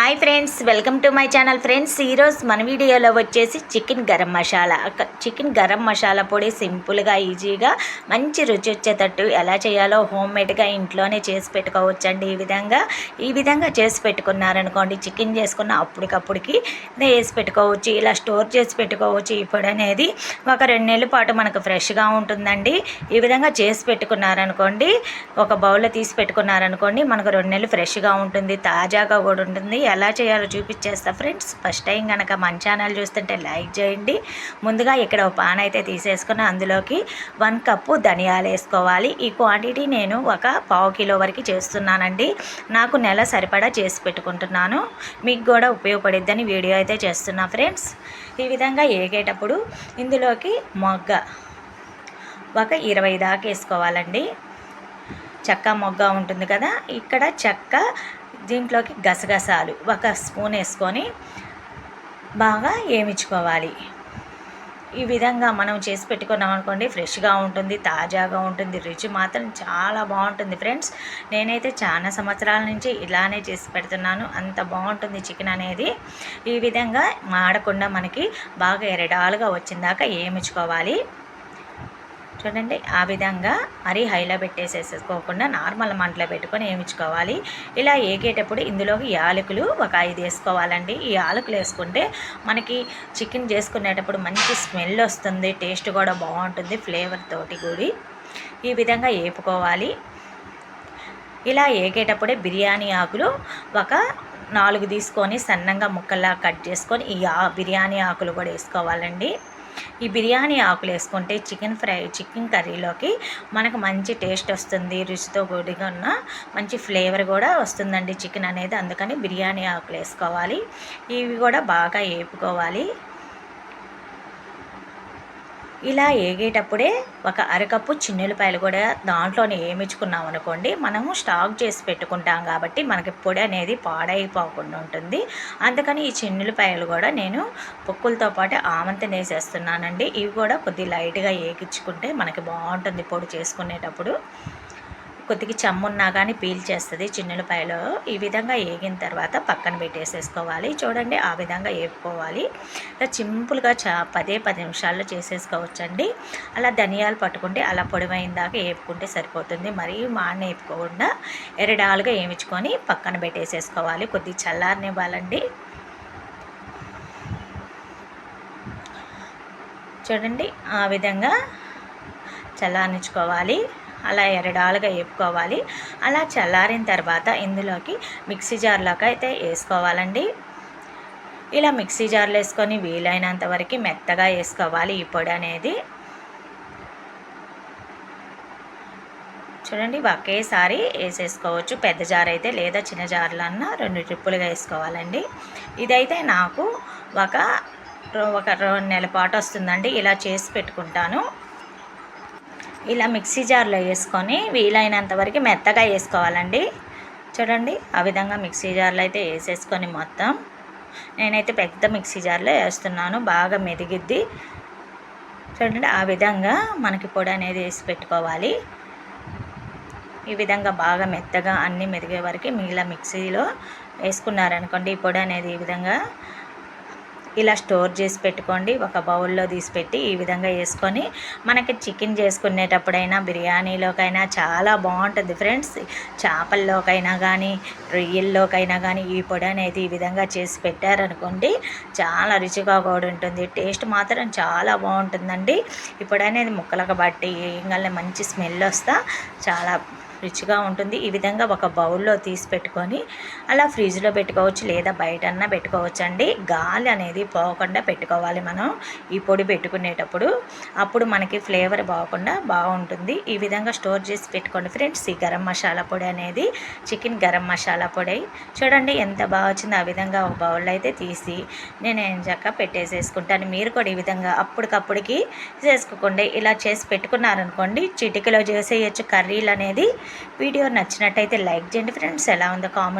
Hi friends welcome to my channel friends. ఈరోజు మన వీడియోలో వచ్చేసి చికెన్ గరం మసాలా. చికెన్ గరం మసాలా పొడి సింపుల్గా ఈజీగా మంచి రుచి వచ్చేటట్టు ఎలా చేయాలో హోమ్ మేడ్గా ఇంట్లోనే చేసి పెట్టుకోవచ్చండి. ఈ విధంగా ఈ విధంగా చేసి పెట్టుకున్నారనుకోండి చికెన్ చేసుకున్న అప్పటికప్పుడుకి వేసి పెట్టుకోవచ్చు ఇలా స్టోర్ చేసి పెట్టుకోవచ్చు. ఈ పొడి అనేది ఒక రెండు నెలల పాటు మనకు ఫ్రెష్గా ఉంటుందండి. ఈ విధంగా చేసి పెట్టుకున్నారనుకోండి ఒక బౌల్లో తీసి పెట్టుకున్నారనుకోండి మనకు రెండు నెలలు ఫ్రెష్గా ఉంటుంది తాజాగా కూడా ఉంటుంది. ఎలా చేయాలో చూపించేస్తా ఫ్రెండ్స్. ఫస్ట్ టైం కనుక మన ఛానల్ చూస్తుంటే లైక్ చేయండి. ముందుగా ఇక్కడ ఒక పాన్ అయితే తీసేసుకుని అందులోకి వన్ కప్పు ధనియాలు వేసుకోవాలి. ఈ క్వాంటిటీ నేను ఒక పావు కిలో వరకు చేస్తున్నానండి. నాకు నెల సరిపడా చేసి పెట్టుకుంటున్నాను. మీకు కూడా ఉపయోగపడిద్దని వీడియో అయితే చేస్తున్నా ఫ్రెండ్స్. ఈ విధంగా ఏగేటప్పుడు ఇందులోకి మొగ్గ ఒక ఇరవై దాకా వేసుకోవాలండి. చెక్క మొగ్గ ఉంటుంది కదా. ఇక్కడ చెక్క దీంట్లోకి గసగసాలు ఒక స్పూన్ వేసుకొని బాగా వేయించుకోవాలి ఈ విధంగా మనం చేసి పెట్టుకున్నాం అనుకోండి ఫ్రెష్గా ఉంటుంది తాజాగా ఉంటుంది రుచి మాత్రం చాలా బాగుంటుంది ఫ్రెండ్స్. నేనైతే చాలా సంవత్సరాల నుంచి ఇలానే చేసి పెడుతున్నాను. అంత బాగుంటుంది చికెన్ అనేది. ఈ విధంగా మాడకుండా మనకి బాగా ఎరడాలుగా వచ్చిందాక ఏమించుకోవాలి. చూడండి. ఆ విధంగా మరీ హైలో పెట్టేసేసుకోకుండా నార్మల్ మంటలో పెట్టుకొని వేయించుకోవాలి ఇలా ఏగేటప్పుడు ఇందులోకి యాలకులు ఒక ఐదు వేసుకోవాలండి. ఈ యాలకులు వేసుకుంటే మనకి చికెన్ చేసుకునేటప్పుడు మంచి స్మెల్ వస్తుంది టేస్ట్ కూడా బాగుంటుంది ఫ్లేవర్ తోటి కూడి. ఈ విధంగా వేపుకోవాలి ఇలా ఏగేటప్పుడే బిర్యానీ ఆకులు ఒక నాలుగు తీసుకొని సన్నంగా ముక్కల్లా కట్ చేసుకొని ఈ ఆ బిర్యానీ ఆకులు కూడా వేసుకోవాలండి. ఈ బిర్యానీ ఆకులు వేసుకుంటే చికెన్ ఫ్రై చికెన్ కర్రీలోకి మనకు మంచి టేస్ట్ వస్తుంది రుచితో కూడిగా ఉన్న మంచి ఫ్లేవర్ కూడా వస్తుందండి చికెన్ అనేది. అందుకని బిర్యానీ ఆకులు వేసుకోవాలి. ఇవి కూడా బాగా వేపుకోవాలి ఇలా ఏగేటప్పుడే ఒక అరకప్పు చిన్నులపాయలు కూడా దాంట్లోనే వేయించుకున్నాం అనుకోండి మనము స్టాక్ చేసి పెట్టుకుంటాం కాబట్టి మనకి పొడి అనేది పాడైపోకుండా ఉంటుంది. అందుకని ఈ చిన్నులపాయలు కూడా నేను పొక్కులతో పాటు ఆమంతం వేసేస్తున్నానండి ఇవి కూడా కొద్ది లైట్గా ఏగించుకుంటే మనకి బాగుంటుంది పొడి చేసుకునేటప్పుడు. కొద్దిగా చెమ్మున్నా కానీ పీల్ చేస్తుంది ఈ విధంగా వేగిన తర్వాత పక్కన పెట్టేసేసుకోవాలి. చూడండి ఆ విధంగా వేపుకోవాలి ఇలా సింపుల్గా చా పదే పది నిమిషాల్లో చేసేసుకోవచ్చండి. అలా ధనియాలు పట్టుకుంటే అలా పొడివైన దాకా వేపుకుంటే సరిపోతుంది. మరీ మాన్న వేపుకోకుండా ఎరడాలుగా వేయించుకొని పక్కన పెట్టేసేసుకోవాలి. కొద్దిగా చల్లారనివ్వాలండి. చూడండి ఆ విధంగా చల్లారించుకోవాలి అలా ఎరడాలుగా వేపుకోవాలి అలా చల్లారిన తర్వాత ఇందులోకి మిక్సీ జార్లోకి అయితే వేసుకోవాలండి. ఇలా మిక్సీ జార్లో వేసుకొని వీలైనంత వరకు మెత్తగా వేసుకోవాలి ఈ పొడి అనేది. చూడండి ఒకేసారి వేసేసుకోవచ్చు. పెద్ద జార్ అయితే లేదా చిన్న జార్లో రెండు ట్రిప్పులుగా వేసుకోవాలండి. ఇదైతే నాకు ఒక ఒక రెండు నెలల పాటు వస్తుందండి. ఇలా చేసి పెట్టుకుంటాను. ఇలా మిక్సీ జార్లో వేసుకొని వీలైనంత వరకు మెత్తగా వేసుకోవాలండి. చూడండి ఆ విధంగా మిక్సీ జార్లో అయితే వేసేసుకొని మొత్తం. నేనైతే పెద్ద మిక్సీ జార్లో వేస్తున్నాను బాగా మెదిగిద్ది. చూడండి ఆ విధంగా మనకి పొడి అనేది వేసి పెట్టుకోవాలి. ఈ విధంగా బాగా మెత్తగా అన్నీ మెదిగే వరకు మిగిలిన మిక్సీలో వేసుకున్నారనుకోండి ఈ పొడి అనేది ఈ విధంగా ఇలా స్టోర్ చేసి పెట్టుకోండి. ఒక బౌల్లో తీసి పెట్టి ఈ విధంగా వేసుకొని మనకి చికెన్ చేసుకునేటప్పుడైనా బిర్యానీలోకైనా చాలా బాగుంటుంది ఫ్రెండ్స్. చేపల్లోకైనా కానీ రొయ్యల్లోకైనా కానీ ఈ పొడి అనేది ఈ విధంగా చేసి పెట్టారనుకోండి చాలా రుచిగా కూడా ఉంటుంది. టేస్ట్ మాత్రం చాలా బాగుంటుందండి. ఈ పొడి అనేది ముక్కలకు బట్టి ఇంకా మంచి స్మెల్ వస్తా చాలా రిచ్గా ఉంటుంది. ఈ విధంగా ఒక బౌల్లో తీసి పెట్టుకొని అలా ఫ్రిడ్జ్లో పెట్టుకోవచ్చు లేదా బయటన్నా పెట్టుకోవచ్చు అండి గాలి అనేది పోకుండా పెట్టుకోవాలి మనం ఈ పొడి పెట్టుకునేటప్పుడు. అప్పుడు మనకి ఫ్లేవర్ బాగకుండా బాగుంటుంది. ఈ విధంగా స్టోర్ చేసి పెట్టుకోండి ఫ్రెండ్స్. ఈ గరం మసాలా పొడి అనేది చికెన్ గరం మసాలా పొడి. చూడండి ఎంత బాగా వచ్చిందో. ఆ విధంగా ఒక బౌల్లో అయితే తీసి నేను ఏం చక్క పెట్టేసేసుకుంటాను. మీరు కూడా ఈ విధంగా అప్పటికప్పటికి చేసుకోకుండా. ఇలా చేసి పెట్టుకున్నారనుకోండి చిటికలో చేసేయచ్చు. కర్రీలు అనేది వీడియో నచ్చినట్టయితే లైక్ చేయండి ఫ్రెండ్స్. ఎలా ఉందో కామెంట్